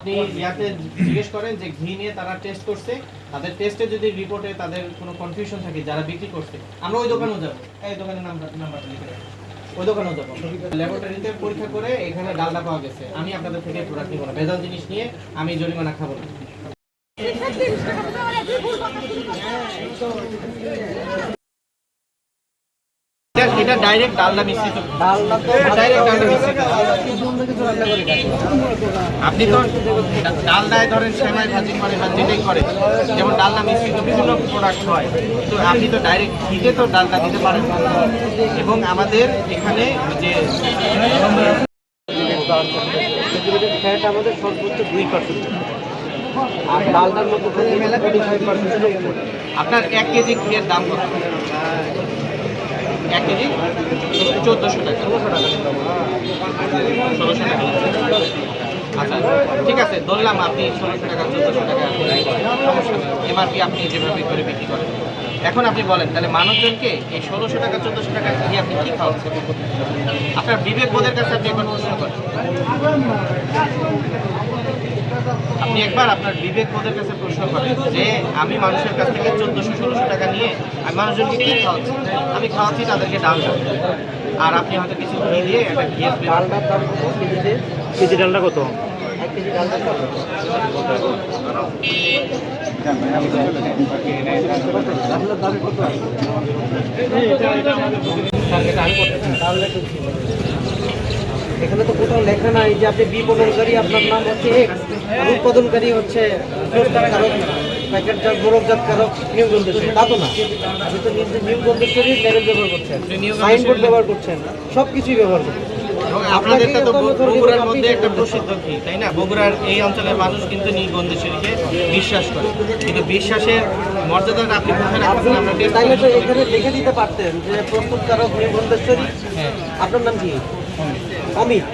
আপনি ইয়াতে জিজ্ঞেস করেন যে ঘি নিয়ে তারা টেস্ট করছে। তাদের টেস্টে যদি রিপোর্টে তাদের কোনো কনফিউশন থাকে, যারা বিক্রি করছে, আমরা ওই দোকানেও যাব। এই দোকানের নাম্বার নাম্বারটা লিখে ওই দোকানেও যাব। ল্যাবরেটরিতে পরীক্ষা করে এখানে ডালডা পাওয়া গেছে। আমি আপনাদের থেকে প্রোডাক্ট নিব না। ভেজাল জিনিস নিয়ে আমি জরিমানা খাব না। এটা- ডাইরেক্ট ডালডা মিশ্রিত ডাইরেক্ট ডালডা মিশ্রিত আপনি তো ডালদায় ধরেন সেমাই ভাজি করে বা যেটাই করে যেমন ডালনা মিশ্রিত বিভিন্ন প্রোডাক্ট হয়। তো আপনি তো ডাইরেক্ট ঘিতে তো ডালটা দিতে পারেন। এবং আমাদের এখানে যে আমাদের সর্বোচ্চ দুই পার্সেন্ট আর আপনার এক কেজি ঘিয়ের দাম কত? এক কেজি? চোদ্দোশো টাকা। ষোলোশো টাকা। আচ্ছা ঠিক আছে, ধরলাম আপনি ষোলোশো টাকা, চোদ্দোশো টাকা নেই। এমআরপি আপনি যেভাবে করে বিক্রি করেন? এখন আপনি বলেন, তাহলে মানুষজনকে এই ষোলোশো টাকা, চোদ্দোশো টাকা দিয়ে আপনি কী খাওয়াচ্ছেন? আপনার বিবেক বোধের কাছে আপনি একবার প্রশ্ন করেন। আপনি একবার আপনার বিবেক বোধের কাছে প্রশ্ন করেন যে আমি মানুষের কাছ থেকে চোদ্দোশো ষোলোশো টাকা নিয়ে আমি মানুষজনকে কী খাওয়াচ্ছি? আমি খাওয়াচ্ছি তাদেরকে ডাল আর আপনি হয়তো কিছু ঘি দিয়ে একটা ডালটার দাম কেজি ডালটা কত? এক কেজি ডালটার কত? দাম কত এখানে তো কোথাও লেখা নাই যে আপনি বিপণনকারী আপনার নাম হচ্ছে এক্স আর উৎপাদনকারী হচ্ছে কারক প্যাকেটজাত তা তো না। আপনি তো নিজে লেভেল ব্যবহার করছেন। সাইনবোর্ড ব্যবহার করছেন। সব কিছুই ব্যবহার করছেন। আপনাদেরটা তো বগুড়ার তো বগুড়ার আপনি মধ্যে একটা প্রসিদ্ধ তাই না? বগুড়ার এই অঞ্চলের মানুষ কিন্তু বিশ্বাস করে। কিন্তু বিশ্বাসের মর্যাদাটা আপনি কোথায় রাখতেছেন আমরা তাইলে তো এখানে লিখে দিতে পারতেন যে প্রস্তুতকারক হ্যাঁ। আপনার নাম কি? অমিত।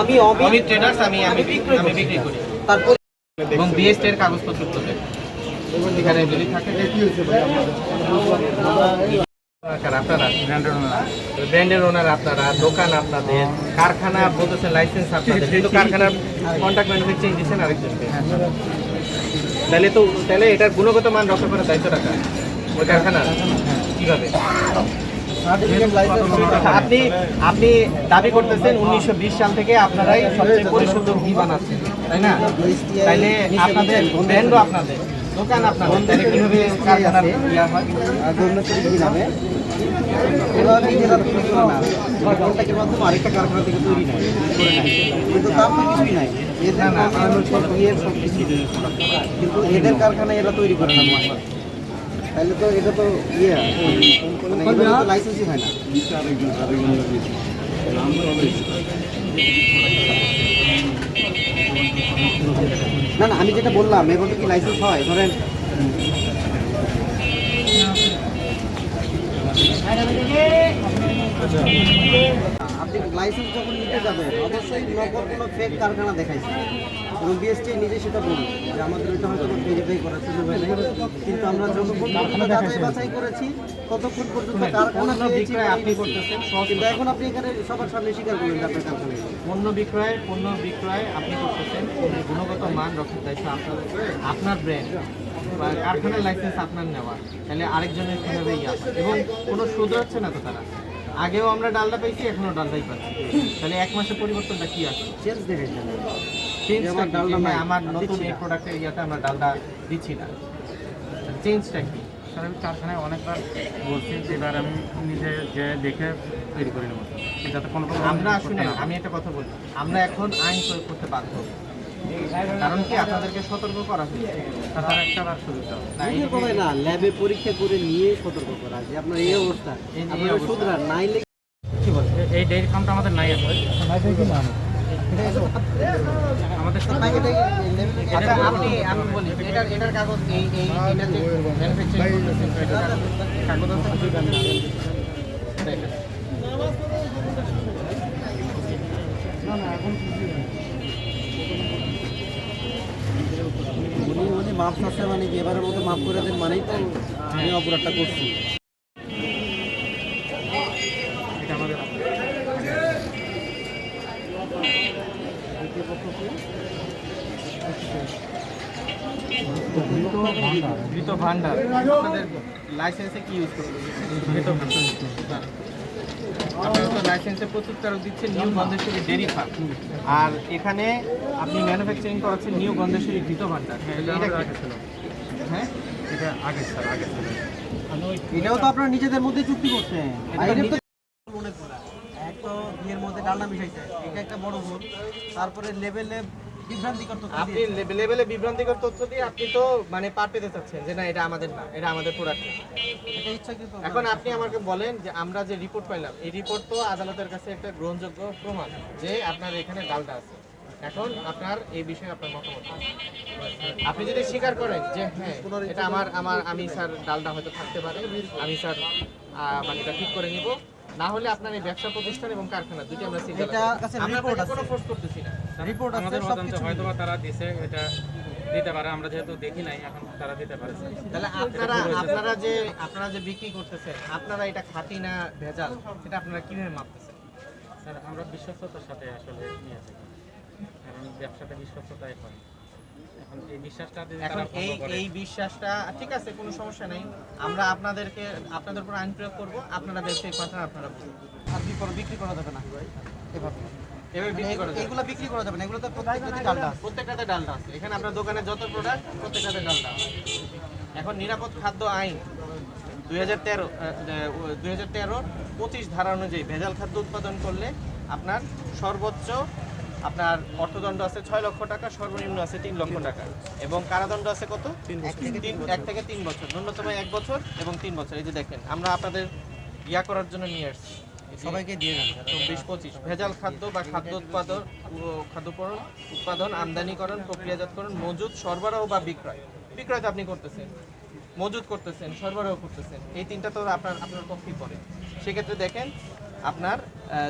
আমি অমিত। অমিত ট্রেডার্স আমি আমি বিক্রি করি। তারপর এবং বিএসটি এর কাগজপত্র তুলে। এখানে যদি থাকে ওনার আপনারা দোকান আপনাদের, কারখানা কন্ট্রাক্ট তাহলে তো, তাহলে এটার গুণগত মান দায়িত্ব রাখা। ওই কারখানা? আপনি আপনি দাবি করতেছেন উনিশশো বিশ সাল থেকে আপনারাই সবচেয়ে পরিশুদ্ধ ঘি বানাচ্ছেন। তাই না? তাইলে আপনাদের ব্র্যান্ডও আপনাদের দোকান আপনাদের তাহলে কীভাবে কারখানার ইয়া হয়? নামে নিজেরা না মাধ্যমে আরেকটা কারখানা থেকে তৈরি নেয়। কিন্তু তার তো কিছুই নাই। এদের না, না, সব কিছু। কিন্তু এদের কারখানায় এরা তৈরি করে না মশলা তাহলে তো এটা তো ইয়ে মানে তো লাইসেন্সই হয় না। না না, আমি যেটা বললাম এভাবে কি লাইসেন্স হয়? ধরেন, আপনি লাইসেন্স যখন নিতে যাবেন, অবশ্যই নগদ কোনো ফেক কারখানা দেখাইছে। এবং বিএসটি নিজে সেটা বলুন যে আমাদের ওইটা হয়তো ভেরিফাই করার সুযোগ হয় নাই। কিন্তু আমরা যতক্ষণ পর্যন্ত যাচাই বাছাই করেছি ততক্ষণ পর্যন্ত কারখানা পেয়েছি আপনি করতেছেন কিন্তু এখন আপনি এখানে সবার সামনে স্বীকার করলেন যে আপনার কারখানায় পণ্য বিক্রয় পণ্য বিক্রয় আপনি করতেছেন পণ্যের গুণগত মান রক্ষার দায়িত্ব আপনার আপনার ব্র্যান্ড বা কারখানার লাইসেন্স আপনার নেওয়া তাহলে আরেকজনের কীভাবে ইয়া? হয়? এবং কোনো শুধরাচ্ছে না তো তারা? আগেও আমরা ডালটা পেয়েছি এখনও ডালটাই পাচ্ছি। তাহলে এক মাসের পরিবর্তনটা কি আছে চেঞ্জ চেঞ্জটা আমার ডালডা নাই, আমার নতুন এই না। প্রোডাক্টের ইয়াতে আমরা ডালটা দিচ্ছি না। চেঞ্জটা কি স্যার আমি কারখানায় অনেকবার বলছি যে এবার আমি নিজে যে দেখে তৈরি করে নেব। যাতে কোনো আমরা করতে আসলে না। আমি একটা কথা বলি আমরা এখন আইন প্রয়োগ করতে বাধ্য। কারণ কি? আপনাদেরকে সতর্ক করা হয়েছে। তাছাড়া একটা বার সুযোগ দাও না, না ল্যাবে পরীক্ষা করে নিয়ে সতর্ক করা যে আপনার এই অবস্থা। এই যে আপনারা অবস্থা। শুধরান নাই লেগে কি বলে? এ- এই ডেইরি ফার্মটা আমাদের নাই আছে। আমাদের আচ্ছা আপনি আমি বলি এটার এটার কাগজ এই এই এটা যে ম্যানুফ্যাকচারিং। উনি উনি মাপ চাচ্ছে মানে কি এবারের মতো মাফ করে দেন মানেই তো আমি অপরাধটা করছি এটা আমাদের ঘৃত ভান্ডার আপনাদের লাইসেন্সে কি ইউজ করবেন ঘৃত ভান্ডার আপনারা তো লাইসেন্সে প্রস্তুতকারক দিচ্ছে নিউ গন্ধেশ্বরী ডেরি ফার্ম আর এখানে আপনি ম্যানুফ্যাকচারিং করাচ্ছেন নিউ গন্ধেশ্বরী ঘৃত ভান্ডার এটা এটা আমাদের কি? আগে ছিল হ্যাঁ? এটা আগে স্যার আগে এটাও তো আপনারা নিজেদের মধ্যে চুক্তি করছেন এটা আর এদের তো নিজে- মনে করা এক তো বিয়ের মধ্যে ডালনা মিশাইছে। এটা একটা বড় ভুল। তারপরে লেভেলে বিভ্রান্তিকর তথ্য আপনি লেভেলে বিভ্রান্তিকর তথ্য দিয়ে আপনি তো মানে পার পেতে চাচ্ছেন যে না এটা আমাদের না এটা আমাদের প্রোডাক্ট এটা ইচ্ছাকৃত এখন আপনি আমাকে বলেন যে আমরা যে রিপোর্ট পাইলাম এই রিপোর্ট তো আদালতের কাছে একটা গ্রহণযোগ্য প্রমাণ যে আপনার এখানে ডালটা আছে। এখন আপনার এই বিষয়ে আপনার মতামত আপনি যদি স্বীকার করেন যে হ্যাঁ এটা আমার আমার আমি স্যার ডালটা হয়তো থাকতে পারে আমি স্যার মানে এটা ঠিক করে নিব না হলে আপনার এই ব্যবসা প্রতিষ্ঠান এবং কারখানা দুটি আমরা সিল এটা কাছে report আপনাকে কোনো ফোর্স করতেছি না। রিপোর্ট আছে আমাদের সব অজান্তে হয়তো তারা দিছে এটা দিতে পারে আমরা যেহেতু দেখি নাই এখন তারা দিতে পারে। তাহলে আপনারা আপনারা যে আপনারা যে বিক্রি করতেছেন আপনারা এটা খাঁটি না ভেজাল? এটা আপনারা কীভাবে মাপতেছেন? স্যার আমরা বিশ্বস্ততার সাথে আসলে নিয়ে থাকি। কারণ ব্যবসাটা বিশ্বস্ততাই হয়। এখন এই এই বিশ্বাসটা ঠিক আছে কোনো সমস্যা নেই। আমরা আপনাদেরকে আপনাদের উপর আইন প্রয়োগ করব আপনারা ব্যবসায়িক পাঠান আপনারা। আর বিক্রি করা যাবে না। এভাবে। এভাবে বিক্রি করা যাবে। এইগুলো বিক্রি করা যাবে না এগুলো তো প্রত্যেকটা ডালটা প্রত্যেকটাতে ডালটা আছে। এখানে আপনার দোকানে যত প্রোডাক্ট প্রত্যেকটাতে ডালটা আছে। এখন নিরাপদ খাদ্য আইন দুই হাজার তেরো দুই হাজার তেরোর পঁচিশ ধারা অনুযায়ী ভেজাল খাদ্য উৎপাদন করলে আপনার সর্বোচ্চ আপনার অর্থদণ্ড আছে ছয় লক্ষ টাকা সর্বনিম্ন আছে তিন লক্ষ টাকা। এবং কারাদণ্ড আছে কত? তিন এক থেকে তিন বছর। ন্যূনতম এক বছর এবং তিন বছর। এই যে দেখেন আমরা আপনাদের ইয়া করার জন্য নিয়ে আসছি। সবাইকে দিয়ে দেন চব্বিশ পঁচিশ। ভেজাল খাদ্য বা খাদ্য উৎপাদন ও খাদ্য পণ্য উৎপাদন আমদানিকরণ প্রক্রিয়াজাতকরণ মজুদ সরবরাহ বা বিক্রয়। বিক্রয় তো আপনি করতেছেন। মজুদ করতেছেন সরবরাহ করতেছেন। এই তিনটা তো আপনার আপনার পক্ষেই পড়ে। সেক্ষেত্রে দেখেন আপনার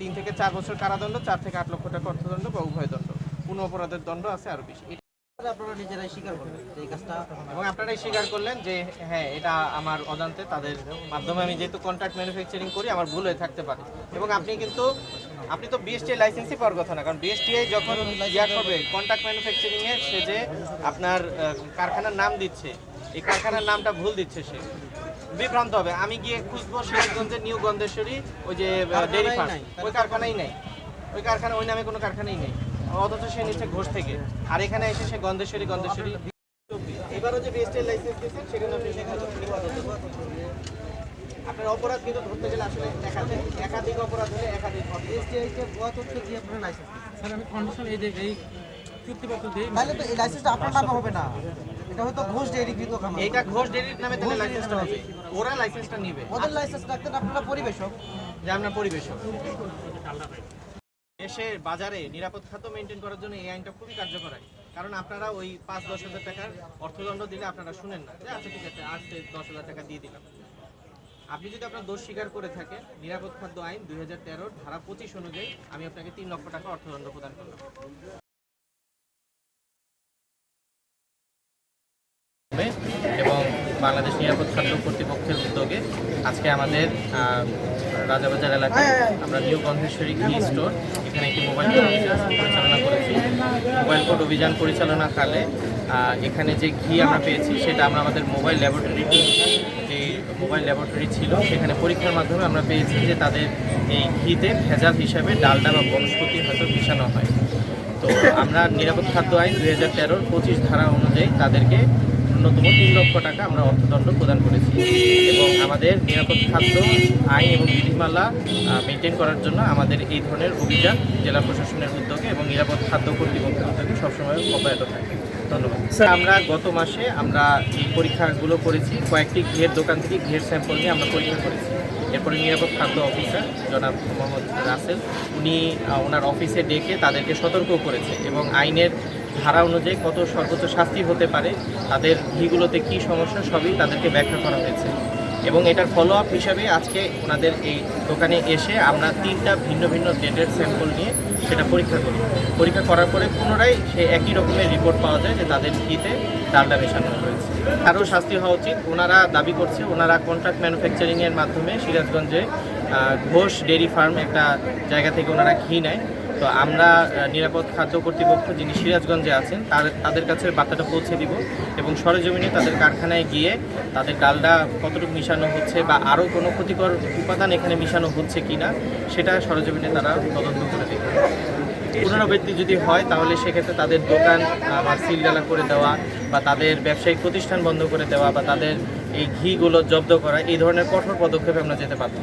তিন থেকে চার বছর কারাদণ্ড চার থেকে আট লক্ষ টাকা অর্থদণ্ড বা উভয় দণ্ড। কোনো অপরাধের দণ্ড আছে আরও বেশি। আপনারা নিজেরাই স্বীকার করবেন যে এই কাজটা এবং আপনারাই স্বীকার করলেন যে হ্যাঁ এটা আমার অজান্তে তাদের মাধ্যমে আমি যেহেতু কন্ট্রাক্ট ম্যানুফ্যাকচারিং করি আমার ভুল হয়ে থাকতে পারে। এবং আপনি কিন্তু আপনি তো বিএসটিআই লাইসেন্সই পাওয়ার কথা না কারণ বিএসটিআই যখন ইয়া করবে কন্ট্রাক্ট ম্যানুফ্যাকচারিং এর সে যে আপনার কারখানার নাম দিচ্ছে এই কারখানার নামটা ভুল দিচ্ছে সে। বিভ্রান্ত হবে। আমি গিয়ে খুঁজবো সিরাজগঞ্জের নিউ গন্ধেশ্বরী ওই যে ডেরি ফার্ম ওই কারখানাই নেই। ওই কারখানা ওই নামে কোনো কারখানাই নেই। অথচ সে নিচ্ছে ঘোষ থেকে। আর এখানে এসে সে গন্ধেশ্বরী গন্ধেশ্বরী। এবারও যে বিএসটি লাইসেন্স দিয়েছেন সেখানে আপনি সেখানে আপনার অপরাধ কিন্তু ধরতে গেলে আসলে একাধিক একাধিক অপরাধ হলে একাধিক ভুয়া তথ্য দিয়ে আপনারা লাইসেন্স স্যার আমি কন্ডিশন এই যে এই চুক্তিপত্র দিই তাহলে তো এই লাইসেন্সটা আপনার নামে হবে না। এটা হয়তো ঘোষ খামার। এইটা ঘোষ নামে তাহলে লাইসেন্সটা হবে ওরা লাইসেন্সটা নিবে। ওদের লাইসেন্স রাখতেন আপনারা পরিবেশক। যে আমরা পরিবেশক। দেশের বাজারে নিরাপদ খাদ্য মেনটেন করার জন্য এই আইনটা খুবই কার্যকর আইন। কারণ আপনারা ওই পাঁচ দশ হাজার টাকার অর্থদণ্ড দিলে আপনারা শুনেন না যে আচ্ছা ঠিক আছে আসছে দশ হাজার টাকা দিয়ে দিলাম। আপনি যদি আপনার দোষ স্বীকার করে থাকেন নিরাপদ খাদ্য আইন দুই হাজার ধারা পঁচিশ অনুযায়ী আমি আপনাকে তিন লক্ষ টাকা অর্থদণ্ড প্রদান করলাম। এবং বাংলাদেশ নিরাপদ খাদ্য কর্তৃপক্ষের উদ্যোগে আজকে আমাদের রাজাবাজার এলাকায় আমরা নিউ গন্ধেশ্বরী ঘি স্টোর, এখানে একটি মোবাইল পরিচালনা করেছি। মোবাইল কোড অভিযান পরিচালনাকালে এখানে যে ঘি আমরা পেয়েছি সেটা আমরা আমাদের মোবাইল ল্যাবরেটরি, যে মোবাইল ল্যাবরেটরি ছিল, সেখানে পরীক্ষার মাধ্যমে আমরা পেয়েছি যে তাদের এই ঘিতে ভেজাল হিসাবে ডালডা বা বনস্পতি হয়তো মিশানো হয়। তো আমরা নিরাপদ খাদ্য আইন দুই হাজার তেরোর পঁচিশ ধারা অনুযায়ী তাদেরকে ন্যূনতম তিন লক্ষ টাকা আমরা অর্থদণ্ড প্রদান করেছি। এবং আমাদের নিরাপদ খাদ্য আইন এবং বিধিমালা মেনটেন করার জন্য আমাদের এই ধরনের অভিযান জেলা প্রশাসনের উদ্যোগে এবং নিরাপদ খাদ্য কর্তৃপক্ষের উদ্যোগে সবসময় অব্যাহত থাকে। ধন্যবাদ। স্যার আমরা গত মাসে আমরা এই পরীক্ষাগুলো করেছি কয়েকটি ঘের দোকান থেকে ঘের স্যাম্পল নিয়ে আমরা পরীক্ষা করেছি। এরপরে নিরাপদ খাদ্য অফিসার জনাব মোহাম্মদ রাসেল উনি ওনার অফিসে ডেকে তাদেরকে সতর্ক করেছে এবং আইনের ধারা অনুযায়ী কত সর্বোচ্চ শাস্তি হতে পারে, তাদের ঘিগুলোতে কী সমস্যা, সবই তাদেরকে ব্যাখ্যা করা হয়েছে। এবং এটার ফলো আপ হিসাবে আজকে ওনাদের এই দোকানে এসে আমরা তিনটা ভিন্ন ভিন্ন ডেটের স্যাম্পল নিয়ে সেটা পরীক্ষা করি। পরীক্ষা করার পরে পুনরায় সে একই রকমের রিপোর্ট পাওয়া যায় যে তাদের ঘিতে ডালটা মেশানো হয়েছে। আরও শাস্তি হওয়া উচিত। ওনারা দাবি করছে, ওনারা কন্ট্রাক্ট ম্যানুফ্যাকচারিংয়ের মাধ্যমে সিরাজগঞ্জে ঘোষ ডেয়ারি ফার্ম একটা জায়গা থেকে ওনারা ঘি নেয়। তো আমরা নিরাপদ খাদ্য কর্তৃপক্ষ যিনি সিরাজগঞ্জে আছেন, তার, তাদের কাছে বার্তাটা পৌঁছে দিব এবং সরেজমিনে তাদের কারখানায় গিয়ে তাদের ডালডা কতটুকু মিশানো হচ্ছে বা আরও কোনো ক্ষতিকর উপাদান এখানে মিশানো হচ্ছে কিনা, সেটা সরেজমিনে তারা তদন্ত করে দেখবে। পুনরাবৃত্তি যদি হয়, তাহলে সেক্ষেত্রে তাদের দোকান বা সিলডালা করে দেওয়া বা তাদের ব্যবসায়িক প্রতিষ্ঠান বন্ধ করে দেওয়া বা তাদের এই ঘিগুলো জব্দ করা, এই ধরনের কঠোর পদক্ষেপে আমরা যেতে বাধ্য